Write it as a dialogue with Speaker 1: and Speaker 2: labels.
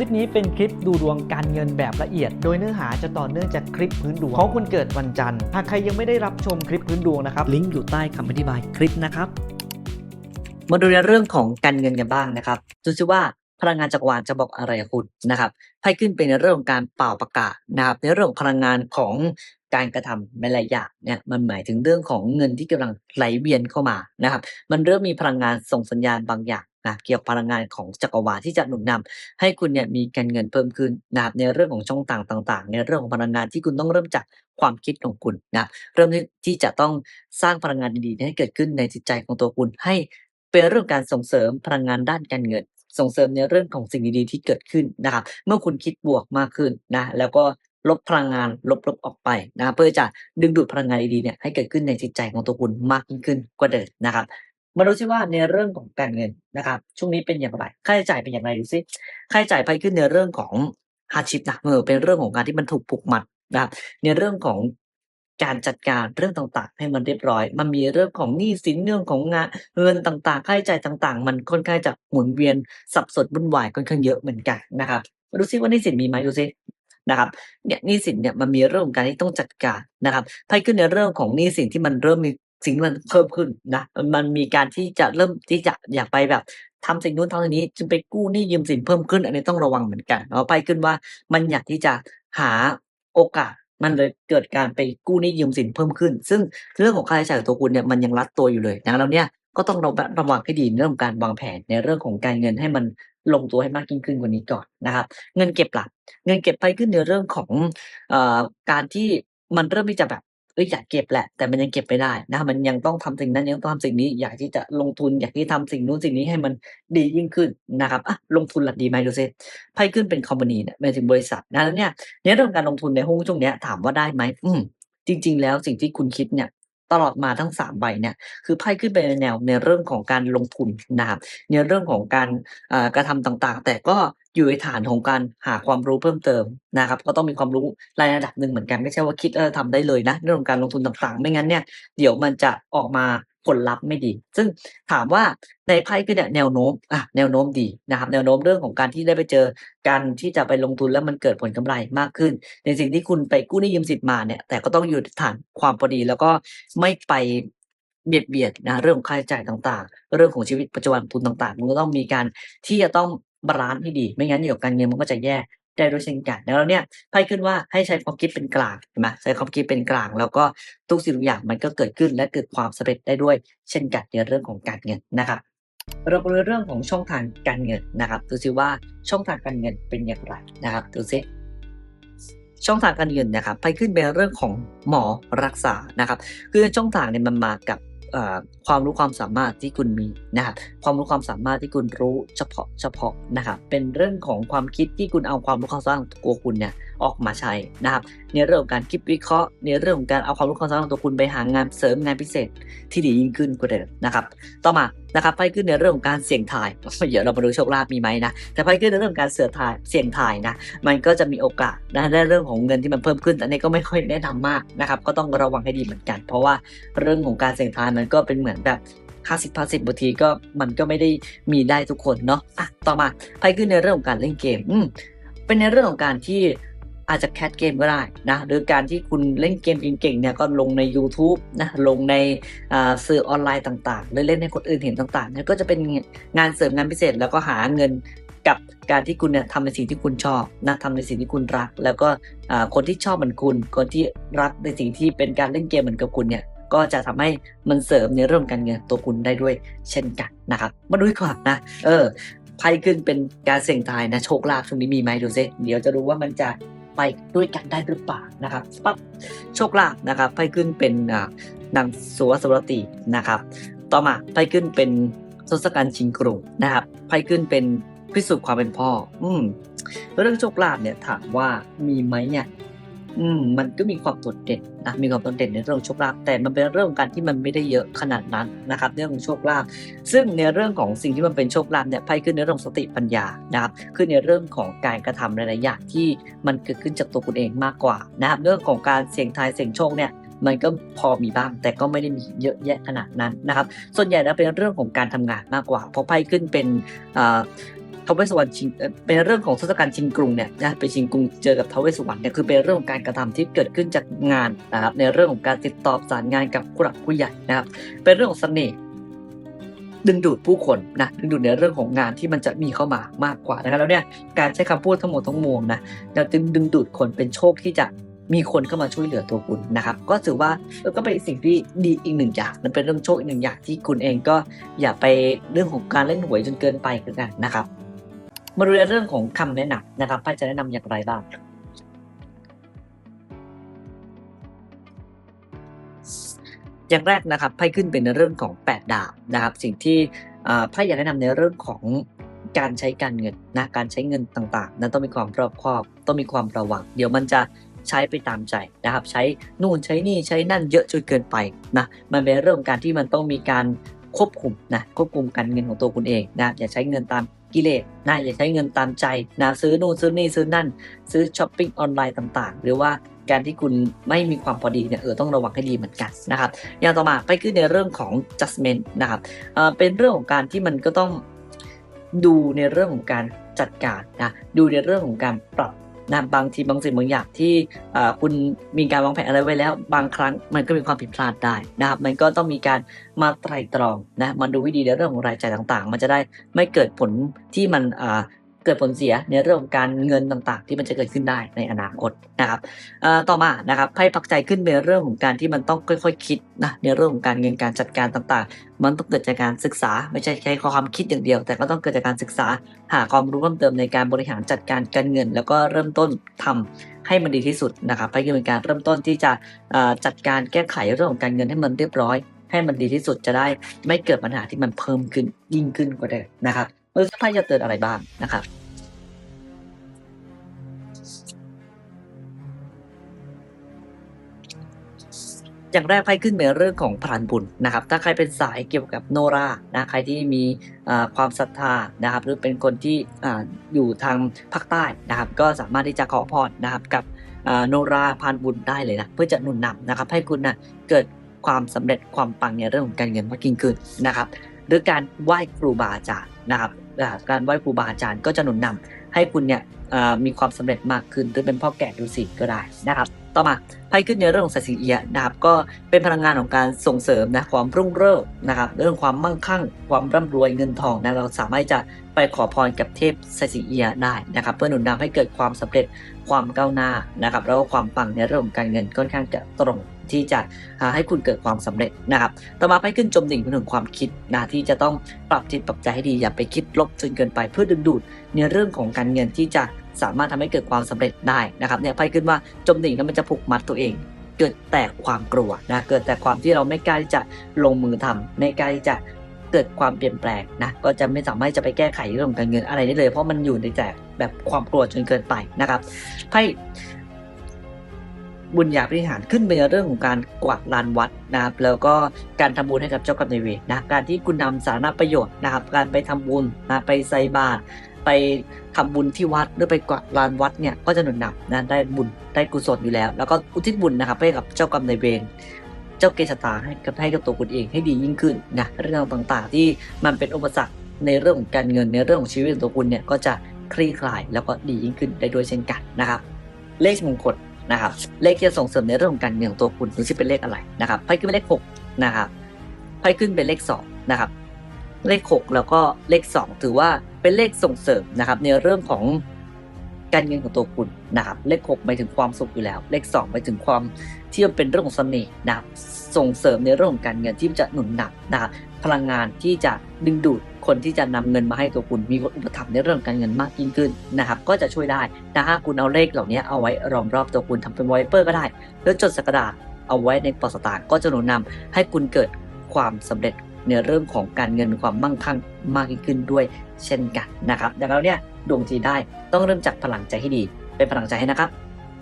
Speaker 1: ลิปนี้เป็นคลิปดูดวงการเงินแบบละเอียด โดยเนื้อหาจะต่อเนื่องจากคลิปพื้นดวงของคนเกิดวันจันทร์ หากใครยังไม่ได้รับชมคลิปพื้นดวงนะครับ ลิงก์อยู่ใต้คำอธิบายคลิปนะครับ
Speaker 2: มาดูในเรื่องของการเงินกันบ้างนะครับดูซิว่าพลังงานจักรวาลจะบอกอะไรกับคุณนะครับไพ่ขึ้นเป็นในเรื่องของการเป่าประกาศนะครับ ในเรื่องของพลังงานของการกระทำหลายๆอย่างเนี่ยมันหมายถึงเรื่องของเงินที่กำลังไหลเวียนเข้ามานะครับ มันเริ่มมีพลังงานส่งสัญญาณบางอย่าง นะเกี่ยวกับพลังงานของจักรวาลที่จะหนุนนำให้คุณเนี่ยมีการเงินเพิ่มขึ้นนะครับในเรื่องของช่องทางต่าง ๆ ในเรื่องของพลังงานที่คุณต้องเริ่มจากความคิดของคุณนะเริ่มที่จะต้องสร้างพลังงานดีๆให้เกิดขึ้นในจิตใจของตัวคุณให้เป็นเรื่องการส่งเสริมพลังงานด้านการเงิน ส่งเสริมในเรื่องของสิ่งดีๆที่เกิดขึ้นนะครับเมื่อคุณคิดบวกมากขึ้นนะแล้วก็ลบพลังงานลบๆออกไปนะเพื่อจะดึงดูดพลังงานดีๆเนี่ยให้เกิดขึ้นในจิตใจของตัวคุณมากยิ่งขึ้นกว่าเดิมนะครับ มาดูซิว่าในเรื่องของการเงินนะครับ ช่วงนี้เป็นอย่างไรค่าใช้จ่ายเป็นอย่างไรดูซิค่าใช้จ่ายไปขึ้นในเรื่องของฮาชิพนะเออเป็นเรื่องของการที่มันถูกผูกมัดนะครับในเรื่องของการจัดการเรื่องต่างๆ ให้มันเรียบร้อย มันมีเรื่องของหนี้สินเรื่องของงานเงินต่างๆ ค่าใช้จ่ายต่าง ๆ มันค่อนข้างจะหมุนเวียนสับสนวุ่นวายค่อนข้างเยอะเหมือนกันนะครับมาดูซิว่าหนี้สินมีไหมดูซินะครับเนี่ยหนี้สินเนี่ยมันมีเรื่องของการที่ต้องจัดการนะครับไพ่ขึ้นในเรื่องของหนี้สินที่มันเริ่มมี สิ่งที่มันเพิ่มขึ้นนะมันมีการที่จะเริ่มที่จะอยากไปแบบทำสิ่งนู้นทำสิ่งนี้จึงไปกู้หนี้ยืมสินเพิ่มขึ้น อันนี้ต้องระวังเหมือนกันเราไพ่ขึ้นว่ามันอยากที่จะหาโอกาสมันเลยเกิดการไปกู้หนี้ยืมสินเพิ่มขึ้น ซึ่งเรื่องของค่าใช้จ่ายของตัวคุณเนี่ยมันยังรัดตัวอยู่เลยนะแล้วเนี่ยก็ต้องระระวังให้ดีเรื่องของการวางแผนในเรื่องของการเงินให้มันลงตัวให้มากยิ่งขึ้นกว่านี้ก่อนนะครับ เงินเก็บหลักเงินเก็บไปขึ้นในเรื่องของอ่อการที่มันเริ่มที่จะแบบ เอ้ยอยากเก็บแหละ แต่มันยังเก็บไม่ได้นะมันยังต้องทำสิ่งนั้นยังต้องทำสิ่งนี้ อยากที่จะลงทุนอยากที่ทำสิ่งนู้นสิ่งนี้ให้มันดียิ่งขึ้นนะครับอะลงทุนหลักดีไหมดูซิไพ่ขึ้นเป็นคอมพานีเนี่ยหมายถึงบริษัทนะแล้วเนี่ยในเรื่องการลงทุนในหุ้นช่วงเนี้ยถามว่าได้ไหมอืมจริง ๆ แล้วสิ่งที่คุณคิดเนี่ยตลอดมาทั้งสามใบเนี่ยคือไพ่ขึ้นไปในแนวในเรื่องของการลงทุนนะครับในเรื่องของการกระทำต่างๆ แต่ก็ อยู่ในฐานของการหาความรู้เพิ่มเติมนะครับ ก็ต้องมีความรู้รายระดับหนึ่งเหมือนกันไม่ใช่ว่าคิดเออทำได้เลยนะเรื่องของการลงทุนต่างๆ ไม่งั้นเนี่ยเดี๋ยวมันจะออกมาผลลัพธ์ไม่ดี ซึ่งถามว่าในไพ่ขึ้นเนี่ยแนวโน้มอะแนวโน้มดีนะครับแนวโน้มเรื่องของการที่ได้ไปเจอการที่จะไปลงทุนแล้วมันเกิดผลกำไรมากขึ้น ในสิ่งที่คุณไปกู้หนี้ยืมสินมาเนี่ย แต่ก็ต้องอยู่ในฐานความพอดีแล้วก็ไม่ไปเบียดเบียดนะเรื่องของค่าใช้จ่ายต่าง ๆ เรื่องของชีวิตปัจจุบันทุนต่างๆมันก็ต้องมีการที่จะต้อง บาลานซ์ให้ดี ไม่งั้นเดี๋ยวการเงินมันก็จะแย่ได้ด้วยเช่นกันแล้วเนี่ยไพ่ขึ้นว่าให้ใช้ความคิดเป็นกลางเห็นไหมใช้ความคิดเป็นกลาง แล้วก็ทุกสิ่งทุกอย่างมันก็เกิดขึ้นและเกิดความสำเร็จได้ด้วย เช่นกันในเรื่องของการเงินนะครับเราไปดูเรื่องของช่องทางการเงินนะครับดูซิว่าช่องทางการเงินเป็นอย่างไรนะครับดูซิช่องทางการเงินนะครับ ไปขึ้นเป็นเรื่องของหมอรักษานะครับ คือช่องทางเนี่ยมันมากับ ความรู้ความสามารถที่คุณมีนะครับความรู้ความสามารถที่คุณรู้เฉพาะเฉพาะนะครับเป็นเรื่องของความคิดที่คุณเอาความรู้ความสามารถของตัวคุณเนี่ย ออกมาใช้นะครับ ในเรื่องของการคิดวิเคราะห์ในเรื่องของการเอาความรู้ความสามารถของตัวคุณไปหางานเสริมงานพิเศษที่ดียิ่งขึ้นกว่าเดิมนะครับ ต่อมานะครับไพ่ขึ้นในเรื่องของการเสี่ยงทายเดี๋ยวเรามาดูโชคลาภมีไหมนะแต่ไพ่ขึ้นในเรื่องของการเสือทายเสี่ยงทายนะมันก็จะมีโอกาสนะในเรื่องของเงินที่มันเพิ่มขึ้นอันนี้ก็ไม่ค่อยแนะนำมากนะครับก็ต้องระวังให้ดีเหมือนกัน เพราะว่าเรื่องของการเสี่ยงทายมันก็เป็นเหมือนแบบ50 50บางทีก็มันก็ไม่ได้มีได้ทุกคนเนาะอะต่อมาไพ่ขึ้นในเรื่องของการเล่นเกมอืมเป็นในเรื่องของการที่ อาจจะแคสเกมก็ได้นะหรือการที่คุณเล่นเกมเก่งๆเนี่ยก็ลงใน YouTube นะลงในสื่อออนไลน์ต่างๆหรือเล่นให้คนอื่นเห็นต่างๆเนี่ยก็จะเป็นงานเสริมงานพิเศษแล้วก็หาเงินกับการที่คุณเนี่ยทำในสิ่งที่คุณชอบนะทำในสิ่งที่คุณรัก แล้วก็คนที่ชอบเหมือนคุณ คนที่รักในสิ่งที่เป็นการเล่นเกมเหมือนกับคุณเนี่ยก็จะทำให้มันเสริมในเรื่องการเงินตัวคุณได้ด้วยเช่นกันนะครับมาดูดีกว่านะเออไพ่ขึ้นเป็นการเสี่ยงทายนะโชคลาภช่วงนี้มีไหมดูซิเดี๋ยวจะรู้ว่ามันจะ ไปด้วยกันได้หรือเปล่านะครับปั๊บโชคลาภนะครับไพ่ขึ้นเป็นนางสุวสวรตีนะครับ ต่อมาไพ่ขึ้นเป็นทศกัณฐ์ชิงกรุงนะครับไพ่ขึ้นเป็นพิสูจน์ความเป็นพ่อ อืมเรื่องโชคลาภเนี่ยถามว่ามีไหมเนี่ย อืมมันก็มีความโดดเด่นนะมีความโดดเด่นในเรื่องโชคลาภแต่มันเป็นเรื่องการที่มันไม่ได้เยอะขนาดนั้นนะครับเรื่องของโชคลาภซึ่งในเรื่องของสิ่งที่มันเป็นโชคลาภเนี่ยไพ่ขึ้นในเรื่องสติปัญญานะครับขึ้นในเรื่องของการกระทำหลายๆอย่างที่มันเกิดขึ้นจากตัวคุณเองมากกว่านะครับเรื่องของการเสี่ยงทายเสี่ยงโชคเนี่ยมันก็พอมีบ้างแต่ก็ไม่ได้มีเยอะแยะขนาดนั้นนะครับ ส่วนใหญ่แล้วเป็นเรื่องของการทำงานมากกว่า เพราะไพ่ขึ้นเป็นอ่า ทาวเวสวรรณชิงเป็นเรื่องของทศกัณฐ์ชิงกรุงเนี่ยนะไปชิงกรุงเจอกับทาวเวสวรรณเนี่ยคือเป็นเรื่องของการกระทำที่เกิดขึ้นจากงานนะครับในเรื่องของการติดต่อสานงานกับผู้หลักผู้ใหญ่นะครับเป็นเรื่องของเสน่ห์ดึงดูดผู้คนนะดึงดูดในเรื่องของงานที่มันจะมีเข้ามามากกว่านะครับแล้วเนี่ยการใช้คำพูดทั้งหมดทั้งมวลนะจะดึงดึงดูดคนเป็นโชคที่จะมีคนเข้ามาช่วยเหลือตัวคุณนะครับ ก็ถือว่าก็เป็นสิ่งที่ดีอีกหนึ่งอย่างมันเป็นเรื่องโชคอีกหนึ่งอย่างที่คุณเองก็อย่าไปเรื่องของการเล่นหวยจนเกินไปกันนะครับ มาดูในเรื่องของคำแนะนำนะครับไพ่จะแนะนำอย่างไรบ้างอย่างแรกนะครับไพ่ขึ้นเป็นในเรื่องของ 8 ดาบนะครับ สิ่งที่อ่าไพ่อยากแนะนำในเรื่องของการใช้การเงินนะการใช้เงินต่างๆ นั้นต้องมีความรอบคอบ ต้องมีความระวัง เดี๋ยวมันจะใช้ไปตามใจนะครับ ใช้นู่นใช้นี่ใช้นั่นเยอะจนเกินไปนะมันเป็นเรื่องการที่มันต้องมีการควบคุมนะควบคุมการเงินของตัวคุณเองนะอย่าใช้เงินตาม กิเลสนะอย่าใช้เงินตามใจนะซื้อนู่นซื้อนี่ซื้อนั่น ซื้อช้อปปิ้งออนไลน์ต่าง ๆ หรือว่าการที่คุณไม่มีความพอดีเนี่ยเออต้องระวังให้ดีเหมือนกันนะครับอย่างต่อมาไปขึ้นในเรื่องของ judgment นะครับเออเป็นเรื่องของการที่มันก็ต้องดูในเรื่องของการจัดการนะดูในเรื่องของการปรับ นะบางทีบางสิ่งบางอย่างที่คุณมีการวางแผนอะไรไว้แล้ว บางครั้งมันก็มีความผิดพลาดได้นะครับมันก็ต้องมีการมาไตร่ตรองนะมาดูวิธีในเรื่องของรายจ่ายต่างๆ มันจะได้ไม่เกิดผลที่มันอ่า กิดผลเสียในเรื่องของการเงินต่างๆ ที่มันจะเกิดขึ้นได้ในอนาคตนะครับต่อมานะครับไพ่ปักใจขึ้นเป็นเรื่องของการที่มันต้องค่อยๆ คิดนะในเรื่องของการเงินการจัดการต่างๆ มันต้องเกิดจากการศึกษา ไม่ใช่แค่ความคิดอย่างเดียว แต่ก็ต้องเกิดจากการศึกษา หาความรู้เพิ่มเติมในการบริหารจัดการการเงิน แล้วก็เริ่มต้นทำให้มันดีที่สุดนะครับไพ่ก็เป็นการเริ่มต้นที่จะจัดการแก้ไขเรื่องของการเงินให้มันเรียบร้อย ให้มันดีที่สุดจะได้ไม่เกิดปัญหาที่มันเพิ่มขึ้นยิ่งขึ้นกว่าเดิมนะครับเออไพ่จะเตือนอะไรบ้างนะครับ อย่างแรกไพ่ขึ้นเป็นเรื่องของพรานบุญนะครับ ถ้าใครเป็นสายเกี่ยวกับโนรานะใครที่มีความศรัทธานะครับ หรือเป็นคนที่ออยู่ทางภาคใต้นะครับ ก็สามารถที่จะขอพรนะครับกับโนราพรานบุญได้เลยนะเพื่อจะหนุนนำนะครับ ให้คุณนะเกิดความสำเร็จความปังในเรื่องของการเงินมากยิ่งขึ้นนะครับ หรือการไหว้ครูบาอาจารย์นะครับ อ่าการไหว้ครูบาอาจารย์ก็จะหนุนนำให้คุณเนี่ยมีความสำเร็จมากขึ้นหรือเป็นพ่อแก่ดูสิก็ได้นะครับต่อมาไพ่ขึ้นในเรื่องของสัตว์สิงเอียนะครับก็เป็นพลังงานของการส่งเสริมนะความรุ่งเรืองนะครับเรื่องความมั่งคั่ง ความร่ำรวยเงินทองนะเราสามารถจะไปขอพรกับเทพสัตว์สิงเอียได้นะครับเพื่อหนุนนำให้เกิดความสำเร็จความก้าวหน้านะครับแล้วก็ความปังในเรื่องของการเงินค่อนข้างจะตรง ที่จะอ่าให้คุณเกิดความสำเร็จนะครับ ต่อมาไพ่ขึ้นจมดิ่งเป็นถึงความคิดนะที่จะต้องปรับจิตปรับใจให้ดีอย่าไปคิดลบจนเกินไปเพื่อดึงดูดในเรื่องของการเงินที่จะสามารถทำให้เกิดความสำเร็จได้นะครับเนี่ยไพ่ขึ้นว่าจมดิ่งแล้วมันจะผูกมัดตัวเองเกิดแต่ความกลัวนะเกิดแต่ความที่เราไม่กล้าที่จะลงมือทำไม่กล้าที่จะเกิดความเปลี่ยนแปลงนะก็จะไม่สามารถจะไปแก้ไขเรื่องของการเงินอะไรได้เลย เพราะมันอยู่ในแต่แบบความกลัวจนเกินไปนะครับไพ่ บุญญาบริหารขึ้นเป็นเรื่องของการกวาดลานวัดนะครับแล้วก็การทำบุญให้กับเจ้ากรรมนายเวรนะการที่คุณนำสาธารณประโยชน์นะครับ การไปทำบุญนะไปใส่บาตรไปทำบุญที่วัดหรือไปกวาดลานวัดเนี่ยก็จะหนุนนำนะได้บุญได้กุศลอยู่แล้ว แล้วก็อุทิศบุญนะครับให้กับเจ้ากรรมนายเวรเจ้าเกศตาให้กับให้กับตัวคุณเองให้ดียิ่งขึ้นนะเรื่องต่างๆ ที่มันเป็นอุปสรรคในเรื่องของการเงินในเรื่องของชีวิตของตัวคุณเนี่ยก็จะคลี่คลายแล้วก็ดียิ่งขึ้นได้ด้วยเช่นกันนะครับ เลขมงคล นะครับเลขที่จะส่งเสริมในเรื่องของการเงินของตัวคุณคุณจะเป็นเลขอะไรนะครับไพ่ขึ้นเป็นเลขหกนะครับไพ่ขึ้นเป็นเลขสองนะครับเลขหกแล้วก็เลขสองถือว่าเป็นเลขส่งเสริมนะครับในเรื่องของการเงินของตัวคุณนะครับเลขหกหมายถึงความสุขอยู่แล้ว เลขสองหมายถึงความที่มันเป็นเรื่องของเสน่ห์นะครับส่งเสริมในเรื่องของการเงินที่จะหนุนนำนะครับพลังงานที่จะดึงดูด คนที่จะนำเงินมาให้ตัวคุณมีคนอุปถัมภ์ในเรื่องการเงินมากยิ่งขึ้นนะครับก็จะช่วยได้นะฮะคุณเอาเลขเหล่านี้เอาไว้รอมรอบตัวคุณทำเป็นไวเปอร์ก็ได้ แล้วจดสกกดาษเอาไว้ในปอสตางก็จะหนุนนำให้คุณเกิดความสำเร็จในเรื่องของการเงินความมั่งคั่งมากยิ่งขึ้นด้วยเช่นกันนะครับดังนั้นเนี่ยดวงจีได้ต้องเริ่มจากพลังใจให้ดี เป็นพลังใจให้นะครับ